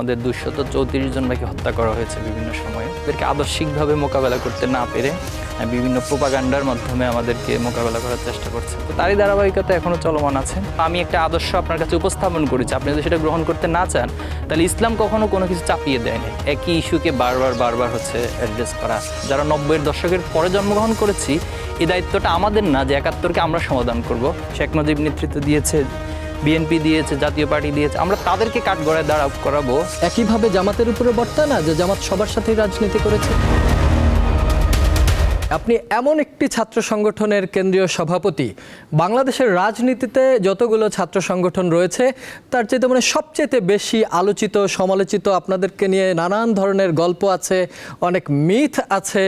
আমাদের দুশত চৌত্রিশ জন ভাইকে হত্যা করা হয়েছে বিভিন্ন সময়ে। এদেরকে আদর্শিকভাবে মোকাবেলা করতে না পেরে বিভিন্ন প্রোপাগান্ডার মাধ্যমে আমাদেরকে মোকাবেলা করার চেষ্টা করছে। তো তারই ধারাবাহিকতা এখনও চলমান আছে। আমি একটা আদর্শ আপনার কাছে উপস্থাপন করেছি। আপনি যদি সেটা গ্রহণ করতে না চান, তাহলে ইসলাম কখনো কোনো কিছু চাপিয়ে দেয়নি। একই ইস্যুকে বারবার বারবার হচ্ছে অ্যাড্রেস করা। যারা নব্বইয়ের দশকের পরে জন্মগ্রহণ করেছি, এই দায়িত্বটা আমাদের না, যে একাত্তরকে আমরা সমাধান করব। শেখ মুজিব নেতৃত্ব দিয়েছে বিএনপি দিয়েছে, জাতীয় পার্টি দিয়েছে, আমরা তাদেরকে কাঠগড়ায় দাঁড়া করাবো। একইভাবে জামাতের উপরে বর্তা না যে জামাত সবার সাথেই রাজনীতি করেছে? আপনি এমন একটি ছাত্র সংগঠনের কেন্দ্রীয় সভাপতি, বাংলাদেশের রাজনীতিতে যতগুলো ছাত্র সংগঠন রয়েছে, তার চেয়ে মানে সবচেয়ে বেশি আলোচিত, সমালোচিত আপনাদেরকে নিয়ে নানান ধরনের গল্প আছে, অনেক মিথ আছে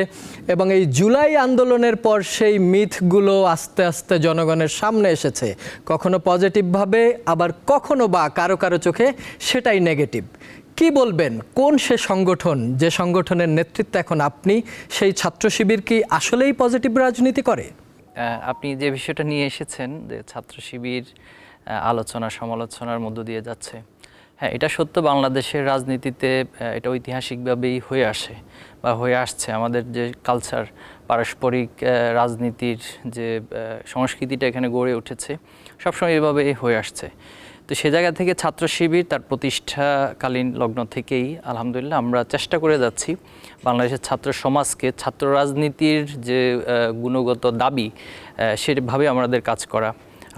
এবং এই জুলাই আন্দোলনের পর সেই মিথগুলো আস্তে আস্তে জনগণের সামনে এসেছে। কখনো পজিটিভভাবে আবার কখনো বা কারও কারও চোখে সেটাই নেগেটিভ কি বলবেন? কোন সে সংগঠন? যে সংগঠনের নেতৃত্বে এখন আপনি, সেই ছাত্র শিবির কি আসলেই পজিটিভ রাজনীতি করে? আপনি যে বিষয়টা নিয়ে এসেছেন, যে ছাত্র শিবির আলোচনা, সমালোচনার মধ্য দিয়ে যাচ্ছে হ্যাঁ এটা সত্য বাংলাদেশের রাজনীতিতে এটা ঐতিহাসিকভাবেই হয়ে আসে বা হয়ে আসছে। আমাদের যে কালচার পারস্পরিক রাজনীতির যে সংস্কৃতিটা এখানে গড়ে উঠেছে, সবসময় এভাবে হয়ে আসছে। তো সে জায়গা থেকে ছাত্র শিবির তার প্রতিষ্ঠাকালীন লগ্ন থেকেই, আলহামদুলিল্লাহ, আমরা চেষ্টা করে যাচ্ছি বাংলাদেশের ছাত্র সমাজকে, ছাত্র রাজনীতির যে গুণগত দাবি সেভাবে আমাদের কাজ করা।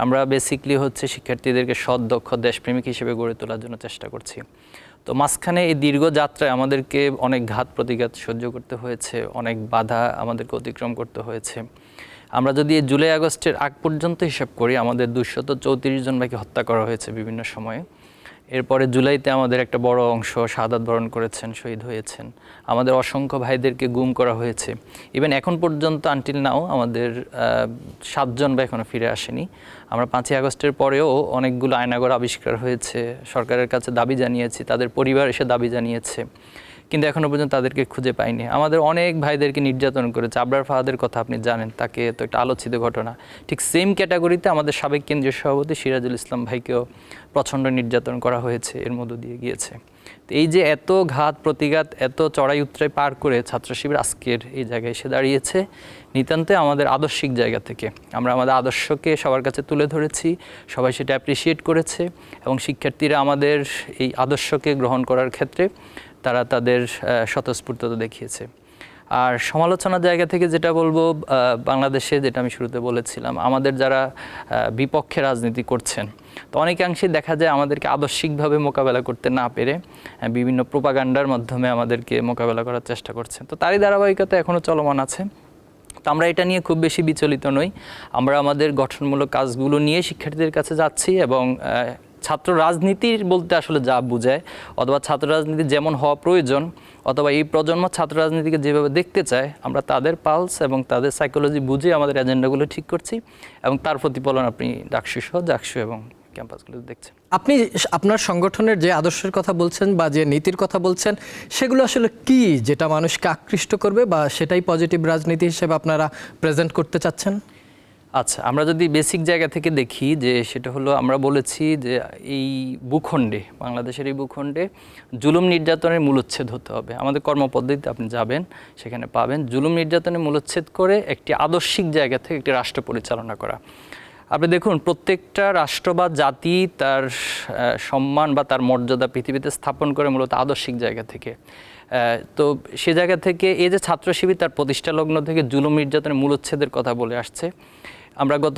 আমরা বেসিকলি হচ্ছে শিক্ষার্থীদেরকে সৎ, দক্ষ, দেশপ্রেমিক হিসেবে গড়ে তোলার জন্য চেষ্টা করছি। তো মাঝখানে এই দীর্ঘ যাত্রায় আমাদেরকে অনেক ঘাত প্রতিঘাত সহ্য করতে হয়েছে, অনেক বাধা আমাদেরকে অতিক্রম করতে হয়েছে। আমরা যদি জুলাই আগস্টের আগ পর্যন্ত হিসাব করি, আমাদের দুশত চৌত্রিশ জন ভাইকে হত্যা করা হয়েছে বিভিন্ন সময়ে। এরপরে জুলাইতে আমাদের একটা বড় অংশ সাদাত বরণ করেছেন, শহীদ হয়েছেন। আমাদের অসংখ্য ভাইদেরকে গুম করা হয়েছে। ইভেন এখন পর্যন্ত আনটিল নাও আমাদের সাতজন বা এখনও ফিরে আসেনি। আমরা পাঁচই আগস্টের পরেও অনেকগুলো আয়নাগর আবিষ্কার হয়েছে। সরকারের কাছে দাবি জানিয়েছি, তাদের পরিবার এসে দাবি জানিয়েছে। কিন্তু এখনও পর্যন্ত তাদেরকে খুঁজে পাইনি। আমাদের অনেক ভাইদেরকে নির্যাতন করেছে। আবরার ফাহাদের কথা আপনি জানেন, তাকে তো একটা আলোচিত ঘটনা। ঠিক সেম ক্যাটাগরিতে আমাদের সাবেক কেন্দ্রীয় সভাপতি সিরাজুল ইসলাম ভাইকেও প্রচণ্ড নির্যাতন করা হয়েছে, এর মধ্য দিয়ে গিয়েছে। এই যে এত ঘাত প্রতিঘাত, এত চড়াই উত্তরায় পার করে ছাত্র শিবির আজকের এই জায়গায় এসে দাঁড়িয়েছে, নিতান্তে আমাদের আদর্শিক জায়গা থেকে। আমরা আমাদের আদর্শকে সবার কাছে তুলে ধরেছি, সবাই সেটা অ্যাপ্রিসিয়েট করেছে এবং শিক্ষার্থীরা আমাদের এই আদর্শকে গ্রহণ করার ক্ষেত্রে তারা তাদের স্বতঃস্ফূর্ততা দেখিয়েছে। আর সমালোচনার জায়গা থেকে যেটা বলব বাংলাদেশে যেটা আমি শুরুতে বলেছিলাম, আমাদের যারা বিপক্ষে রাজনীতি করছেন, তো অনেকাংশে দেখা যায় আমাদেরকে আদর্শিকভাবে মোকাবেলা করতে না পেরে বিভিন্ন প্রোপাগান্ডার মাধ্যমে আমাদেরকে মোকাবেলা করার চেষ্টা করছেন। তো তারই ধারাবাহিকতা এখনও চলমান আছে। তো আমরা এটা নিয়ে খুব বেশি বিচলিত নই। আমরা আমাদের গঠনমূলক কাজগুলো নিয়ে শিক্ষার্থীদের কাছে যাচ্ছি এবং ছাত্র রাজনীতির বলতে আসলে যা বোঝায়, অথবা ছাত্র রাজনীতি যেমন হওয়া প্রয়োজন, অথবা এই প্রজন্ম ছাত্র রাজনীতিকে যেভাবে দেখতে চায়, আমরা তাদের পালস এবং তাদের সাইকোলজি বুঝে আমাদের এজেন্ডাগুলো ঠিক করছি এবং তার প্রতিফলন আপনি ডাকসু সহ ডাকসু এবং ক্যাম্পাসগুলোতে দেখছেন। আপনি আপনার সংগঠনের যে আদর্শের কথা বলছেন বা যে নীতির কথা বলছেন, সেগুলো আসলে কি যেটা মানুষকে আকৃষ্ট করবে বা সেটাই পজিটিভ রাজনীতি হিসেবে আপনারা প্রেজেন্ট করতে চাচ্ছেন? আচ্ছা আমরা যদি বেসিক জায়গা থেকে দেখি যে সেটা হলো আমরা বলেছি যে এই ভূখণ্ডে, বাংলাদেশের এই ভূখণ্ডে জুলুম নির্যাতনের মূলচ্ছেদ হতে হবে। আমাদের কর্মপদ্ধতিতে আপনি যাবেন, সেখানে পাবেন। জুলুম নির্যাতনের মূলচ্ছেদ করে একটি আদর্শিক জায়গা থেকে একটি রাষ্ট্র পরিচালনা করা। আপনি দেখুন, প্রত্যেকটা রাষ্ট্র বা জাতি তার সম্মান বা তার মর্যাদা পৃথিবীতে স্থাপন করে মূলত আদর্শিক জায়গা থেকে। তো সে জায়গা থেকে এই যে ছাত্র শিবির, তার প্রতিষ্ঠা লগ্ন থেকে জুলুম নির্যাতনের মূলোচ্ছেদের কথা বলে আসছে। আমরা গত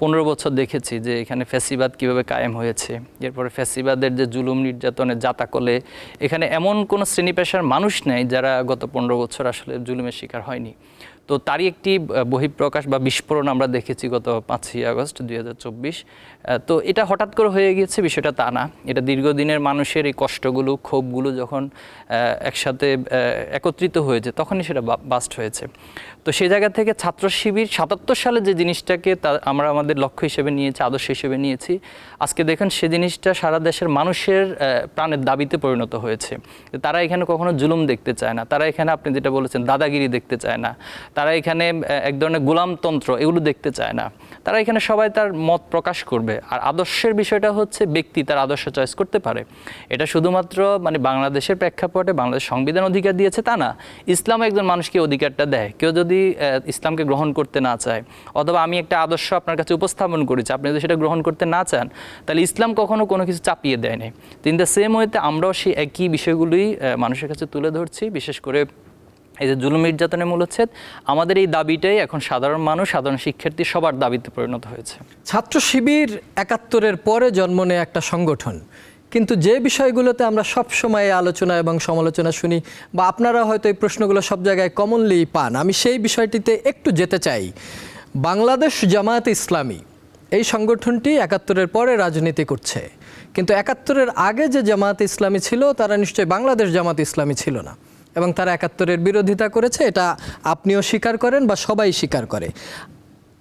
পনেরো বছর দেখেছি যে এখানে ফ্যাসিবাদ কীভাবে কায়েম হয়েছে, এরপরে ফ্যাসিবাদের যে জুলুম নির্যাতনের জাতাকলে, এখানে এমন কোনো শ্রেণি পেশার মানুষ নেই যারা গত পনেরো বছর আসলে জুলুমের শিকার হয়নি। তো তারই একটি বহিঃপ্রকাশ বা বিস্ফোরণ আমরা দেখেছি গত পাঁচই আগস্ট দুই হাজার চব্বিশ। তো এটা হঠাৎ করে হয়ে গিয়েছে, বিষয়টা তা না। এটা দীর্ঘদিনের মানুষের এই কষ্টগুলো, ক্ষোভগুলো যখন একসাথে একত্রিত হয়েছে, তখনই সেটা বাস্ট হয়েছে। তো সেই জায়গা থেকে ছাত্র শিবির, সাতাত্তর সালে যে জিনিসটাকে তা, আমরা আমাদের লক্ষ্য হিসেবে নিয়েছি, আদর্শ হিসেবে নিয়েছি, আজকে দেখেন সে জিনিসটা সারা দেশের মানুষের প্রাণের দাবিতে পরিণত হয়েছে। তারা এখানে কখনো জুলুম দেখতে চায় না। তারা এখানে আপনি যেটা বলেছেন, দাদাগিরি দেখতে চায় না। তারা এখানে এক ধরনের গোলামতন্ত্র, এগুলো দেখতে চায় না। তারা এখানে সবাই তার মত প্রকাশ করবে। আর আদর্শের বিষয়টা হচ্ছে ব্যক্তি তার আদর্শ চয়েস করতে পারে। এটা শুধুমাত্র মানে বাংলাদেশের প্রেক্ষাপটে বাংলাদেশ সংবিধান অধিকার দিয়েছে তা না, ইসলাম একজন মানুষকে অধিকারটা দেয়। কেউ যদি ইসলামকে গ্রহণ করতে না চায়, অথবা আমি একটা আদর্শ আপনার কাছে উপস্থাপন করেছি, আপনি যদি সেটা গ্রহণ করতে না চান, তাহলে ইসলাম কখনো কোনো কিছু চাপিয়ে দেয়নি। তো ইন দ্য সেম ওয়েতে আমরাও সেই একই বিষয়গুলোই মানুষের কাছে তুলে ধরছি, বিশেষ করে এই যে জুলুম নির্যাতনের মূল মূলচ্ছেদ আমাদের এই দাবিটাই এখন সাধারণ মানুষ, সাধারণ শিক্ষার্থী সবার দাবিতে পরিণত হয়েছে। ছাত্র শিবির একাত্তরের পরে জন্ম নেয় একটা সংগঠন। কিন্তু যে বিষয়গুলোতে আমরা সব সময় আলোচনা এবং সমালোচনা শুনি, বা আপনারা হয়তো এই প্রশ্নগুলো সব জায়গায় কমনলি পান, আমি সেই বিষয়টিতে একটু যেতে চাই। বাংলাদেশ জামায়াত ইসলামী, এই সংগঠনটি একাত্তরের পরে রাজনীতি করছে। কিন্তু একাত্তরের আগে যে জামায়াত ইসলামী ছিল, তারা নিশ্চয়ই বাংলাদেশ জামাত ইসলামী ছিল না। এবং তারা একাত্তরের বিরোধিতা করেছে, এটা আপনিও স্বীকার করেন বা সবাই স্বীকার করে।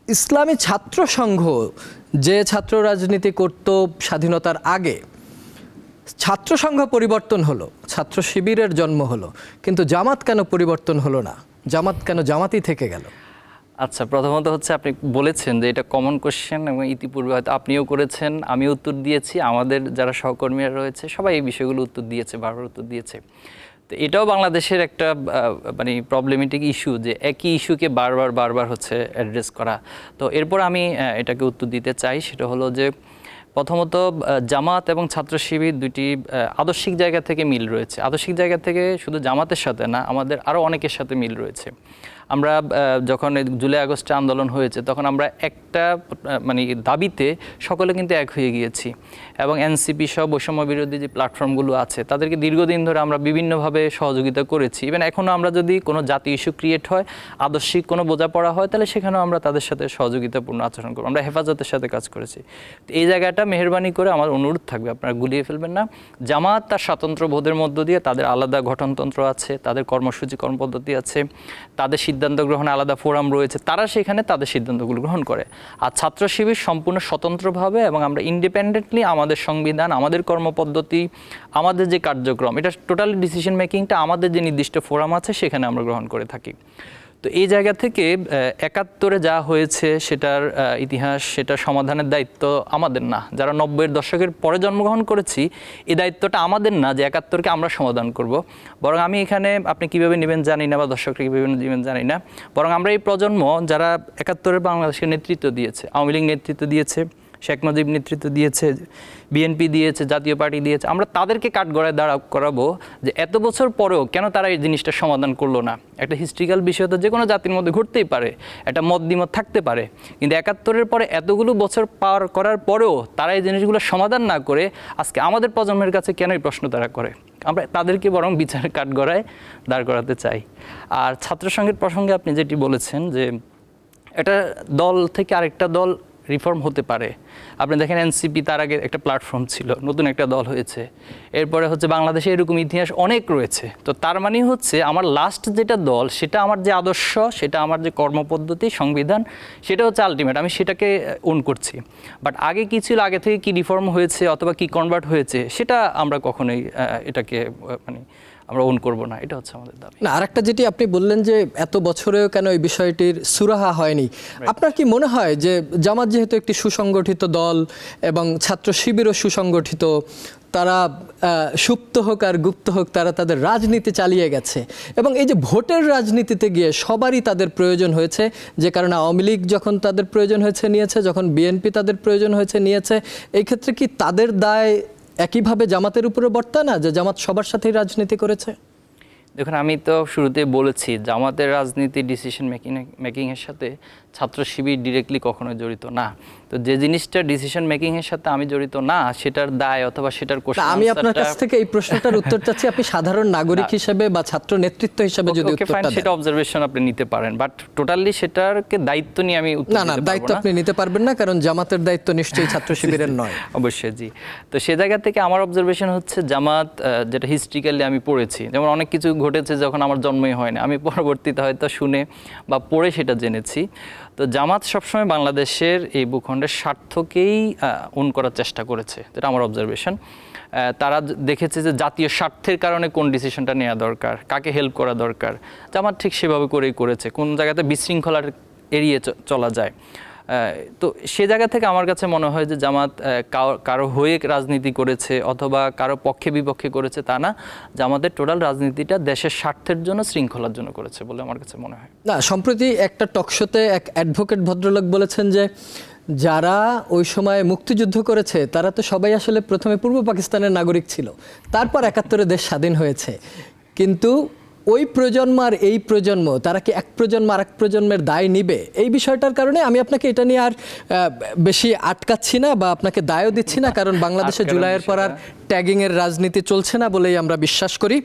ইসলামী ছাত্র সংঘ যে ছাত্র রাজনীতি করত স্বাধীনতার আগে, ছাত্র সংঘ পরিবর্তন হলো, ছাত্র শিবিরের জন্ম হলো, কিন্তু জামাত কেন পরিবর্তন হলো না? জামাত কেন জামাতই থেকে গেল? আচ্ছা প্রথমত হচ্ছে আপনি বলেছেন যে এটা কমন কোশ্চেন এবং ইতিপূর্বে হয়তো আপনিও করেছেন আমি উত্তর দিয়েছি, আমাদের যারা সহকর্মীরা রয়েছে সবাই এই বিষয়গুলো উত্তর দিয়েছে, বারবার উত্তর দিয়েছে। তো এটাও বাংলাদেশের একটা মানে প্রবলেমেটিক ইস্যু যে একই ইস্যুকে বারবার বারবার হচ্ছে অ্যাড্রেস করা। তো এরপর আমি এটাকে উত্তর দিতে চাই, সেটা হলো যে প্রথমত জামাত এবং ছাত্র শিবির দুটি আদর্শিক জায়গা থেকে মিল রয়েছে। আদর্শিক জায়গা থেকে শুধু জামাতের সাথে না, আমাদের আরও অনেকের সাথে মিল রয়েছে। আমরা যখন জুলাই আগস্টে আন্দোলন হয়েছে, তখন আমরা একটা মানে দাবিতে সকলে কিন্তু এক হয়ে গিয়েছি। এবং এনসিপি সহ বৈষম্য বিরোধী যে প্ল্যাটফর্মগুলো আছে, তাদেরকে দীর্ঘদিন ধরে আমরা বিভিন্নভাবে সহযোগিতা করেছি। ইভেন এখনও আমরা যদি কোনো জাতি ইস্যু ক্রিয়েট হয়, আদর্শিক কোনো বোঝাপড়া হয়, তাহলে সেখানেও আমরা তাদের সাথে সহযোগিতাপূর্ণ আচরণ করব। আমরা হেফাজতের সাথে কাজ করেছি। তো এই জায়গাটা মেহরবানি করে আমার অনুরোধ থাকবে, আপনারা গুলিয়ে ফেলবেন না। জামাত তার স্বাতন্ত্র বোধের মধ্য দিয়ে তাদের আলাদা গঠনতন্ত্র আছে, তাদের কর্মসূচি, কর্মপদ্ধতি আছে, তাদের সিদ্ধান্ত গ্রহণে আলাদা ফোরাম রয়েছে, তারা সেখানে তাদের সিদ্ধান্তগুলো গ্রহণ করে। আর ছাত্র শিবির সম্পূর্ণ স্বতন্ত্রভাবে এবং আমরা ইন্ডিপেন্ডেন্টলি আমাদের সংবিধান, আমাদের কর্মপদ্ধতি, আমাদের যে কার্যক্রম, এটা টোটালি ডিসিশন মেকিংটা আমাদের যে নির্দিষ্ট ফোরাম আছে, সেখানে আমরা গ্রহণ করে থাকি। তো এই জায়গা থেকে একাত্তরে যা হয়েছে সেটার ইতিহাস, সেটার সমাধানের দায়িত্ব আমাদের না। যারা নব্বইয়ের দশকের পরে জন্মগ্রহণ করেছি, এই দায়িত্বটা আমাদের না যে একাত্তরকে আমরা সমাধান করব। বরং আমি এখানে আপনি কীভাবে নেবেন জানি না বা দর্শকরা কীভাবে নেবেন জানি না। বরং আমরা এই প্রজন্ম যারা একাত্তরের বাংলাদেশের নেতৃত্ব দিয়েছে, আওয়ামী লীগ নেতৃত্ব দিয়েছে শেখ মুজিব নেতৃত্ব দিয়েছে বিএনপি দিয়েছে, জাতীয় পার্টি দিয়েছে। আমরা তাদেরকে কাঠগড়ায় দাঁড়া করাবো যে এত বছর পরেও কেন তারা এই জিনিসটা সমাধান করল না? একটা হিস্ট্রিক্যাল বিষয় তো যে কোনো জাতির মধ্যে ঘটতেই পারে, একটা মত দ্বিমত থাকতে পারে। কিন্তু একাত্তরের পরে এতগুলো বছর পার করার পরেও তারা এই জিনিসগুলো সমাধান না করে আজকে আমাদের প্রজন্মের কাছে কেন এই প্রশ্ন তারা করে? আমরা তাদেরকে বরং বিচারের কাঠগড়ায় দাঁড় করাতে চাই। আর ছাত্র সংঘের প্রসঙ্গে আপনি যেটি বলেছেন যে, একটা দল থেকে আরেকটা দল রিফর্ম হতে পারে। আপনি দেখেন এনসিপি তার আগে একটা প্ল্যাটফর্ম ছিল, নতুন একটা দল হয়েছে। এরপরে হচ্ছে বাংলাদেশে এরকম ইতিহাস অনেক রয়েছে। তো তার মানে হচ্ছে আমার লাস্ট যেটা দল, সেটা আমার যে আদর্শ, সেটা আমার যে কর্মপদ্ধতি, সংবিধান, সেটা হচ্ছে আলটিমেট আমি সেটাকে ওন করছি। বাট আগে কি ছিল? আগে থেকে কি রিফর্ম হয়েছে অথবা কি কনভার্ট হয়েছে, সেটা আমরা কখনোই এটাকে মানে আমরা ওন করব না এটা হচ্ছে আমাদের দাবি। না আরেকটা যেটি আপনি বললেন যে এত বছরেও কেন এই বিষয়টির সুরাহা হয়নি আপনার কি মনে হয় যে জামাত যেহেতু একটি সুসংগঠিত দল এবং ছাত্র শিবিরও সুসংগঠিত তারা সুপ্ত হোক আর গুপ্ত হোক তারা তাদের রাজনীতি চালিয়ে গেছে এবং এই যে ভোটের রাজনীতিতে গিয়ে সবারই তাদের প্রয়োজন হয়েছে যে কারণে আওয়ামী লীগ যখন তাদের প্রয়োজন হয়েছে নিয়েছে যখন বিএনপি তাদের প্রয়োজন হয়েছে নিয়েছে এই ক্ষেত্রে কি তাদের দায় একইভাবে জামাতের উপরে বর্তা না যে জামাত সবার সাথেই রাজনীতি করেছে? দেখুন আমি তো শুরুতে বলেছি জামাতের রাজনীতি ডিসিশন মেকিং মেকিংয়ের সাথে ছাত্র শিবির ডিরেক্টলি কখনো জড়িত না। তো যে জিনিসটা ডিসিশন মেকিংয়ের সাথে আমি জড়িত না সেটার দায় অথবা সেটার কোশ্চেন আমি আপনার কাছ থেকে এই প্রশ্নটার উত্তর চাচ্ছি আপনি সাধারণ নাগরিক হিসেবে বা ছাত্র নেতৃত্ব হিসেবে যদি উত্তরটা দেন। সেটা অবজারভেশন আপনি নিতে পারেন বাট টোটালি সেটারকে দায়িত্ব নিয়ে আমি উত্তর না না দায়িত্ব আপনি নিতে পারবেন না কারণ জামাতের দায়িত্ব নিশ্চয়ই ছাত্র শিবিরের নয়। অবশ্যই জি। তো সে জায়গা থেকে আমার অবজারভেশন হচ্ছে জামাত যেটা হিস্ট্রিক্যালি আমি পড়েছি যেমন অনেক কিছু ঘটেছে যখন আমার জন্মই হয় না। আমি পরবর্তীতে হয়তো শুনে বা পড়ে সেটা জেনেছি। তো জামাত সবসময় বাংলাদেশের এই ভূখণ্ডের স্বার্থকেই উন করার চেষ্টা করেছে। যেটা আমার অবজারভেশন তারা দেখেছে যে জাতীয় স্বার্থের কারণে কোন ডিসিশনটা নেওয়া দরকার, কাকে হেল্প করা দরকার। জামাত ঠিক সেভাবে করেই করেছে। কোন জায়গাতে বিশৃঙ্খলার এড়িয়ে চলা যায়। তো সে জায়গা থেকে আমার কাছে মনে হয় যে জামাত কারও হয়ে রাজনীতি করেছে অথবা কারও পক্ষে বিপক্ষে করেছে তা না। জামাতের টোটাল রাজনীতিটা দেশের স্বার্থের জন্য, শৃঙ্খলার জন্য করেছে বলে আমার কাছে মনে হয়। না, সম্প্রতি একটা টকশোতে এক অ্যাডভোকেট ভদ্রলোক বলেছেন যে, যারা ওই সময় মুক্তিযুদ্ধ করেছে, তারা তো সবাই আসলে প্রথমে পূর্ব পাকিস্তানের নাগরিক ছিল। তারপর একাত্তরে দেশ স্বাধীন হয়েছে। কিন্তু ওই প্রজন্ম আর এই প্রজন্ম তারা কি এক প্রজন্ম আর এক প্রজন্মের দায় নিবে? এই বিষয়টার কারণে আমি আপনাকে এটা নিয়ে আর বেশি আটকাচ্ছি না বা আপনাকে দায়ও দিচ্ছি না কারণ বাংলাদেশে জুলাইয়ের পর আর ট্যাগিংয়ের রাজনীতি চলছে না বলেই আমরা বিশ্বাস করি।